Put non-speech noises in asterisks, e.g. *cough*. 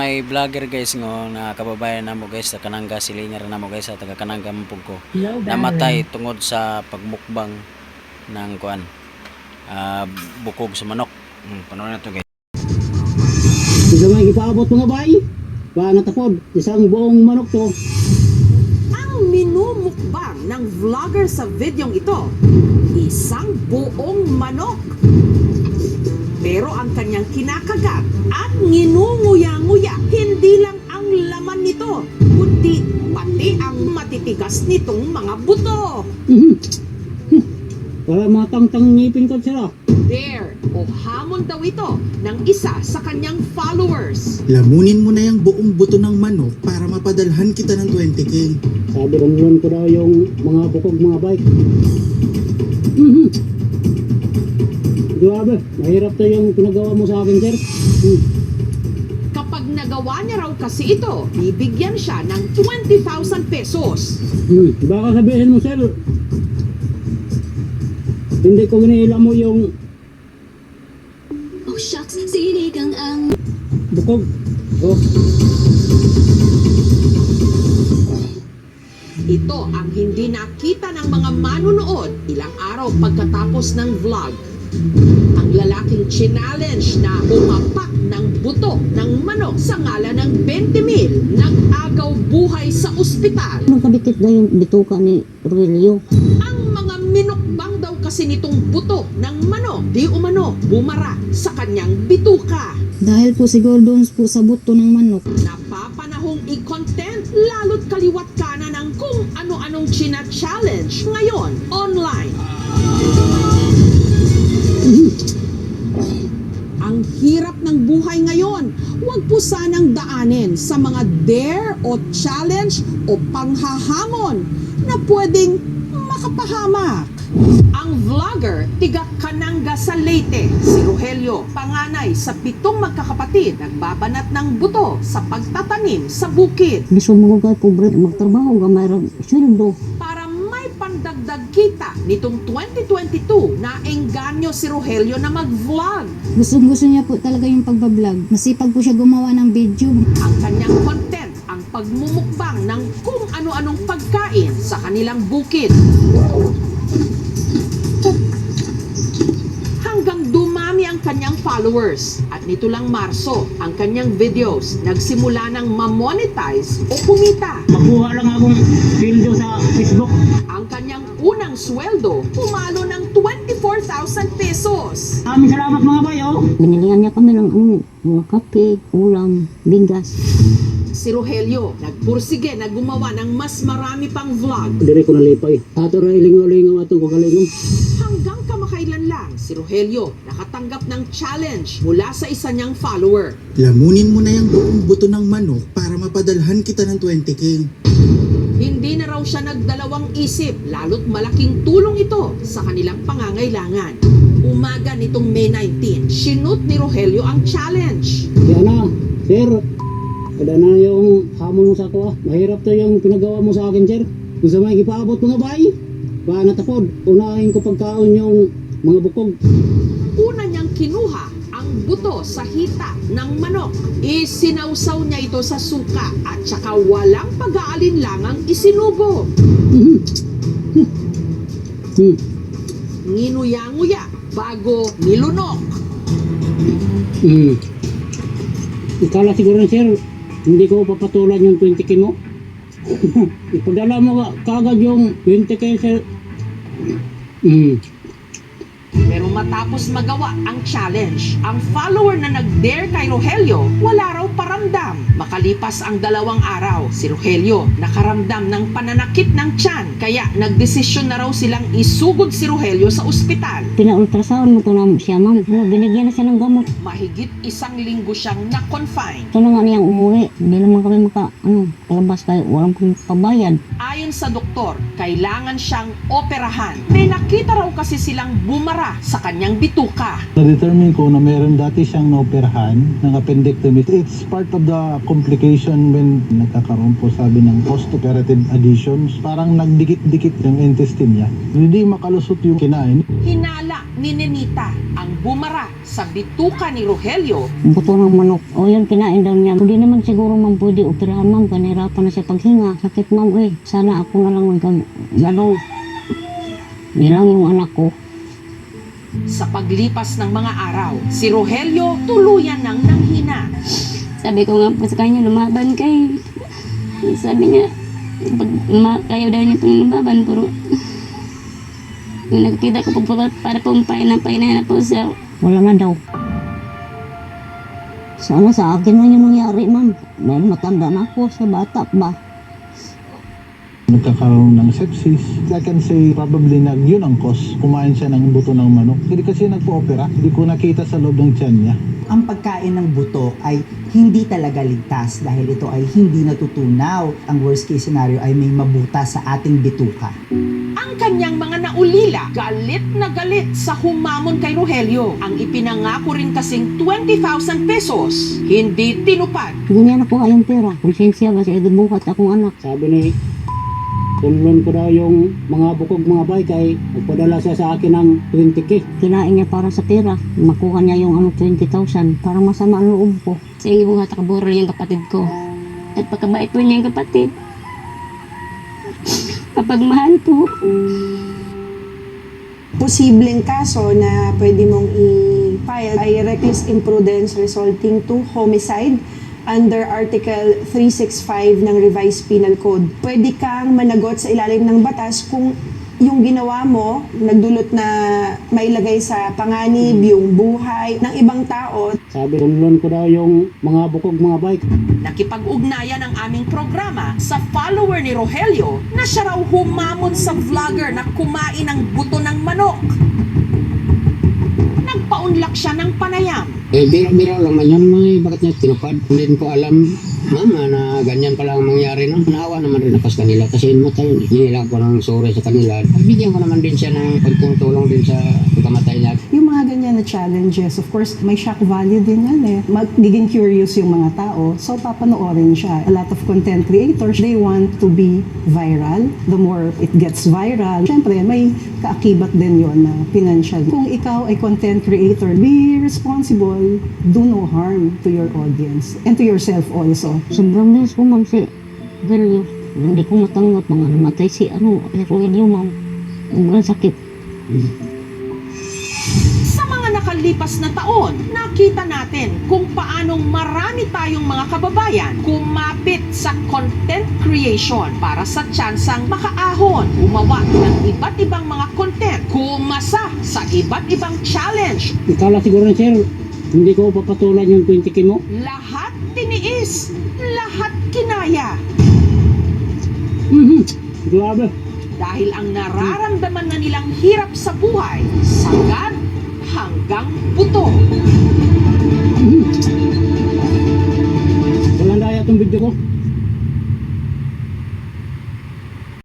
may vlogger guys ngo na kababayan namo guys sa Kananga Silinger namo guys sa taga Kananga Mampug ko. Namatay tungod sa pagmukbang ng kuan. ah, bukog sa manok. Hmm, panoorin na to guys. Isa may ipaabot mga bay. Pa natapod, isang buong manok to. Ang minumukbang ng vlogger sa videong ito, isang buong manok. Pero ang kanyang kinakagat at nginunguya-nguya, hindi lang ang laman nito, kundi pati ang matitigas nitong mga buto. *laughs* Para matang-tang ngipin ko sila. Dare o hamon daw ito ng isa sa kanyang followers. Lamunin mo na yung buong buto ng manok para mapadalhan kita ng 20k. Sabi rong ko daw yung mga bukog mga bike. *laughs* Grabe, mahirap to yung pinagawa mo sa akin, sir. Hmm. Kapag nagawa niya raw kasi ito, bibigyan siya ng 20,000 pesos. Hmm. Baka sabihin mo, sir, hindi ko ginila mo yung Oh shucks, sinigang ang bukog. Oh, Ito ang hindi nakita ng mga manunood ilang araw pagkatapos ng vlog. Ang lalaking challenge na umapak ng buto ng manok sa ngala ng 20 mil nag-agaw buhay sa ospital. Nakadikit na yung bituka ni Aurelio. Ang mga minukbang daw kasi nitong buto ng manok di umano bumara sa kanyang bituka. Dahil po siguro doon po sa buto ng manok. Napapanahong i-content lalo't kaliwat kanan ng kung ano-anong china-challenge ngayon online. Huwag po sanang daanin sa mga dare o challenge o panghahamon na pwedeng makapahamak. Ang vlogger, tiga Kananga sa Leyte, si Rogelio, panganay sa pitong magkakapatid, nagbabanat ng buto sa pagtatanim sa bukid Gusto mo kay pobre magtrabaho ga mayroong sweldo. para may pandagdag kita nitong 2022 na engganyo si Rogelio na mag-vlog. Gusto gusto niya po talaga yung pagbablog. Masipag po siya gumawa ng video. Ang kanyang content, ang pagmumukbang ng kung ano-anong pagkain sa kanilang bukid. Hanggang dumami ang kanyang followers. At nito lang Marso, ang kanyang videos nagsimula ng ma-monetize o kumita. makuha lang akong pildo sa Facebook. Ang kanyang unang sweldo, pumalo ng 24,000 pesos. Maraming salamat mga bay, oh. Binilihan niya kami ng ano, mga kape, ulam, bigas. Si Rogelio, nagpursige na gumawa ng mas marami pang vlog. Diri ko nalipay. Ato ra ilingaw-lingaw atong kagalingom. Hanggang kamakailan lang, si Rogelio nakatanggap ng challenge mula sa isa niyang follower. Lamunin mo na yung buong buto ng manok para mapadalhan kita ng 20k. Hindi na raw siya nagdalawang isip, lalo't malaking tulong ito sa kanilang pangangailangan. Umaga nitong May 19, sinut ni Rogelio ang challenge. Kaya na, sir. Kada na yung hamon mo sa ako ah. Mahirap to yung pinagawa mo sa akin, sir. Kung sa may ipaabot mga bay, pa natapod. Unahin ko pagkaon yung mga bukog. Una niyang kinuha ang buto sa hita ng manok. Isinawsaw niya ito sa suka at saka walang pag-aalinlangang isinubo. Hmm. Nginuya-nguya bago nilunok. Hmm. Ikala siguro sir, hindi ko papatulan yung 20k mo. *laughs* Ipadala mo ka, kagad yung 20k sir. Hmm. Pero matapos magawa ang challenge, ang follower na nag-dare kay Rogelio, wala raw paramdam. Makalipas ang dalawang araw, si Rogelio nakaramdam ng pananakit ng tiyan. Kaya nagdesisyon na raw silang isugod si Rogelio sa ospital. Pina-ultrasound mo to na siya, ma'am. Ano, binigyan na siya ng gamot. Mahigit isang linggo siyang na-confine. Ito na nga niyang umuwi. Hindi naman kami maka, ano, kalabas kayo. Walang kami pabayad. Ayon sa doktor, kailangan siyang operahan. May nakita raw kasi silang bumara sa kanyang bituka. Na-determine ko na meron dati siyang naoperahan ng appendectomy. It's part of the complication when nagkakaroon po sabi ng post-operative adhesions, parang nagdikit-dikit yung intestine niya. Hindi makalusot yung kinain. Hinala ni Nenita ang bumara sa bituka ni Rogelio Buto ng manok. O yun, kinain daw niya. Hindi naman siguro ma'am pwede operahan ma'am. Panirapan na siya paghinga. Sakit ma'am eh. Sana ako na lang magkang gano'n. Nilang yung anak ko. Sa paglipas ng mga araw, si Rogelio tuluyan ng nanghina. Sabi ko nga po sa kanya, lumaban kay. Sabi niya, pag ma- kaya daw niya pong lumaban, pero nung nagkita ko po para, para pong paina, paina na po siya. Wala na daw. Sana sa akin man yung nangyari ma'am. Dahil matanda na ako sa bata ba. Nagkakaroon ng sepsis. I can say probably nag yun ang cause. Kumain siya ng buto ng manok. Hindi kasi nagpo-opera. Hindi ko nakita sa loob ng tiyan niya. ang pagkain ng buto ay hindi talaga ligtas dahil ito ay hindi natutunaw. Ang worst case scenario ay may mabuta sa ating bituka. Ang kanyang mga naulila, galit na galit sa humamon kay Rogelio. Ang ipinangako rin kasing 20,000 pesos, hindi tinupad. Ganyan ako ayong pera. Konsensya ba siya bukat akong anak. Sabi ni Tunlon ko daw yung mga bukog mga bay kay nagpadala siya sa akin ng 20k. Kinain niya para sa pera. Makuha niya yung ano 20,000. Parang masama ang loob ko. Sige po nga, takaburo yung kapatid ko. At pagkabait po niya yung kapatid. Kapag mahal po, posibleng kaso na pwede mong i-file ay reckless imprudence resulting to homicide under Article 365 ng Revised Penal Code. Pwede kang managot sa ilalim ng batas kung yung ginawa mo, nagdulot na mailagay sa panganib yung buhay ng ibang tao Sabi tunlon ko daw yung mga bukog mga bay. Nakipag-ugnayan ang aming programa sa follower ni Rogelio na siya raw humamon sa vlogger na kumain ng buto ng manok. Nagpaunlak siya ng panayam. Eh, biro-biro lang man yun mga bakit niya tinupad. Hindi ko alam, mama, na ganyan pala ang mangyari. No? Naawa naman rin ako sa kanila kasi matay yun. Hinila ko ng sorry sa kanila. Bigyan ko naman din siya ng tulong din sa pagkamatay niya. Yung mga ganyan na challenges, of course, may shock value din yan eh. Magiging curious yung mga tao, so papanoorin siya. A lot of content creators, they want to be viral. The more it gets viral, syempre may kaakibat din yon na financial. Kung ikaw ay content creator, be responsible. Do no harm to your audience and to yourself also. Sobrang bilis ko ma'am si Galio. Hindi ko matanggap mga namatay si ano, Rogelio ma'am. Sobrang sakit. Sa mga nakalipas na taon, nakita natin kung paanong marami tayong mga kababayan kumapit sa content creation para sa tsansang makaahon, gumawa ng iba't ibang mga content, kumasa sa iba't ibang challenge, Ikala siguro na sir, hindi ko papatulan yung 20k mo. lahat tiniis, lahat kinaya. Mhm. Grabe. Dahil ang nararamdaman na nilang hirap sa buhay, sagad hanggang buto. Walang daya itong video ko.